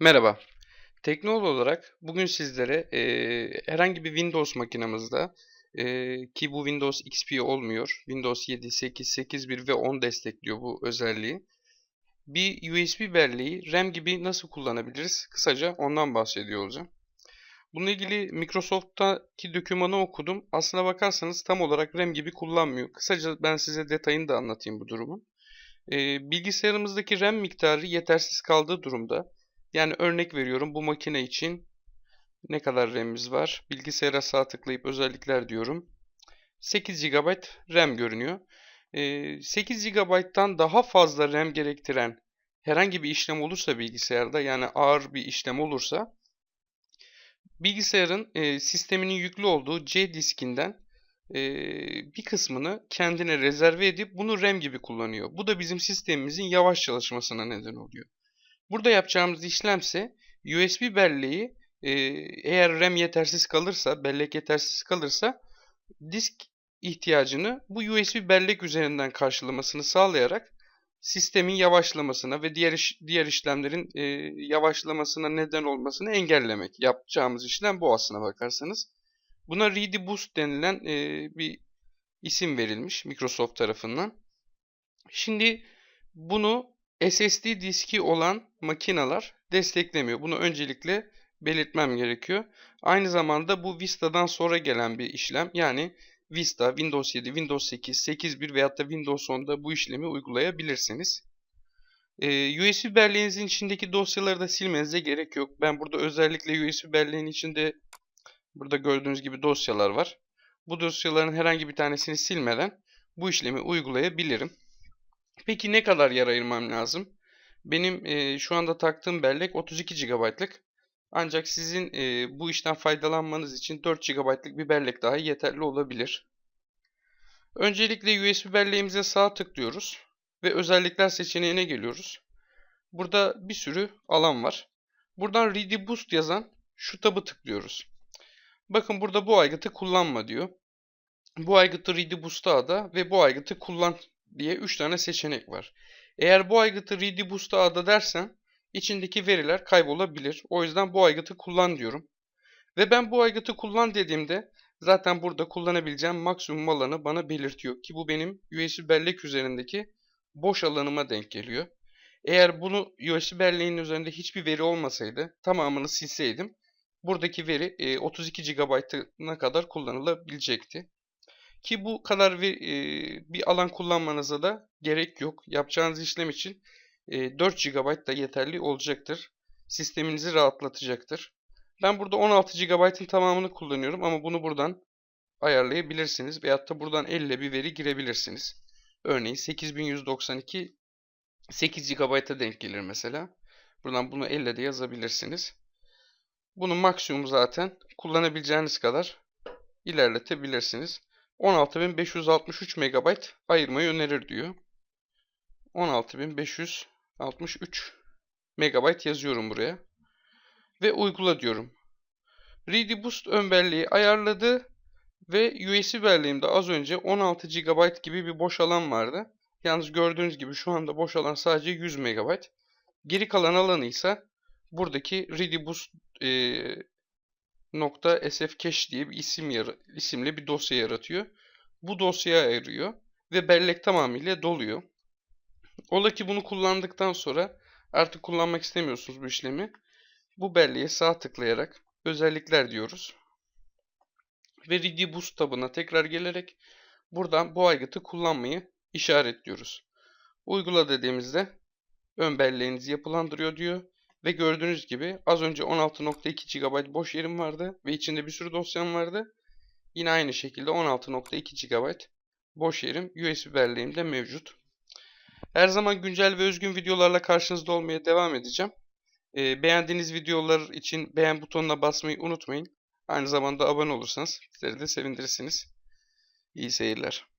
Merhaba. Teknol olarak bugün sizlere eee, herhangi bir Windows makinamızda eee, ki bu Windows XP olmuyor. Windows 7, 8, 8.1 ve 10 destekliyor bu özelliği. Bir USB belleği RAM gibi nasıl kullanabiliriz? Kısaca ondan bahsediyor olacağım. Bununla ilgili Microsoft'taki dokümanı okudum. Aslına bakarsanız tam olarak RAM gibi kullanmıyor. Kısaca ben size detayını da anlatayım bu durumun. Eee, bilgisayarımızdaki RAM miktarı yetersiz kaldığı durumda yani örnek veriyorum bu makine için ne kadar RAM'imiz var? Bilgisayara sağ tıklayıp özellikler diyorum. 8 GB RAM görünüyor. Ee, 8 GB'dan daha fazla RAM gerektiren herhangi bir işlem olursa bilgisayarda yani ağır bir işlem olursa bilgisayarın e, sisteminin yüklü olduğu C diskinden e, bir kısmını kendine rezerve edip bunu RAM gibi kullanıyor. Bu da bizim sistemimizin yavaş çalışmasına neden oluyor. Burada yapacağımız işlemse USB belleği e, eğer RAM yetersiz kalırsa, bellek yetersiz kalırsa disk ihtiyacını bu USB bellek üzerinden karşılamasını sağlayarak sistemin yavaşlamasına ve diğer iş, diğer işlemlerin e, yavaşlamasına neden olmasını engellemek. Yapacağımız işlem bu aslına bakarsanız. Buna Ready Boost denilen e, bir isim verilmiş Microsoft tarafından. Şimdi bunu SSD diski olan makineler desteklemiyor. Bunu öncelikle belirtmem gerekiyor. Aynı zamanda bu Vista'dan sonra gelen bir işlem. Yani Vista, Windows 7, Windows 8, 8.1 veyahut da Windows 10'da bu işlemi uygulayabilirsiniz. Ee, USB belleğinizin içindeki dosyaları da silmenize gerek yok. Ben burada özellikle USB belleğin içinde burada gördüğünüz gibi dosyalar var. Bu dosyaların herhangi bir tanesini silmeden bu işlemi uygulayabilirim. Peki ne kadar yer ayırmam lazım? Benim e, şu anda taktığım bellek 32 GB'lık. Ancak sizin e, bu işten faydalanmanız için 4 GB'lık bir bellek daha yeterli olabilir. Öncelikle USB belleğimize sağ tıklıyoruz ve özellikler seçeneğine geliyoruz. Burada bir sürü alan var. Buradan Ready Boost yazan şu tabı tıklıyoruz. Bakın burada bu aygıtı kullanma diyor. Bu aygıtı Ready Boost'a ada ve bu aygıtı kullan diye 3 tane seçenek var. Eğer bu aygıtı ready boost'a ada dersen içindeki veriler kaybolabilir. O yüzden bu aygıtı kullan diyorum. Ve ben bu aygıtı kullan dediğimde zaten burada kullanabileceğim maksimum alanı bana belirtiyor. Ki bu benim USB bellek üzerindeki boş alanıma denk geliyor. Eğer bunu USB belleğinin üzerinde hiçbir veri olmasaydı tamamını silseydim buradaki veri 32 GB'a kadar kullanılabilecekti. Ki bu kadar bir, e, bir alan kullanmanıza da gerek yok. Yapacağınız işlem için e, 4 GB da yeterli olacaktır. Sisteminizi rahatlatacaktır. Ben burada 16 GB'ın tamamını kullanıyorum ama bunu buradan ayarlayabilirsiniz. Veyahut da buradan elle bir veri girebilirsiniz. Örneğin 8192 8 GB'a denk gelir mesela. Buradan bunu elle de yazabilirsiniz. Bunun maksimum zaten kullanabileceğiniz kadar ilerletebilirsiniz. 16563 MB ayırmayı önerir diyor. 16563 MB yazıyorum buraya. Ve uygula diyorum. Ready Boost ön belleği ayarladı ve USB belleğimde az önce 16 GB gibi bir boş alan vardı. Yalnız gördüğünüz gibi şu anda boş alan sadece 100 MB. Geri kalan alanı ise buradaki Ready Boost e, .sfcache diye bir isim isimli bir dosya yaratıyor. Bu dosyaya ayırıyor ve bellek tamamıyla doluyor. Ola ki bunu kullandıktan sonra artık kullanmak istemiyorsunuz bu işlemi. Bu belleğe sağ tıklayarak özellikler diyoruz. Ve Ready Boost tabına tekrar gelerek buradan bu aygıtı kullanmayı işaretliyoruz. Uygula dediğimizde ön belleğinizi yapılandırıyor diyor. Ve gördüğünüz gibi az önce 16.2 GB boş yerim vardı ve içinde bir sürü dosyam vardı. Yine aynı şekilde 16.2 GB boş yerim USB belleğimde mevcut. Her zaman güncel ve özgün videolarla karşınızda olmaya devam edeceğim. Ee, beğendiğiniz videolar için beğen butonuna basmayı unutmayın. Aynı zamanda abone olursanız bizleri de sevindirirsiniz. İyi seyirler.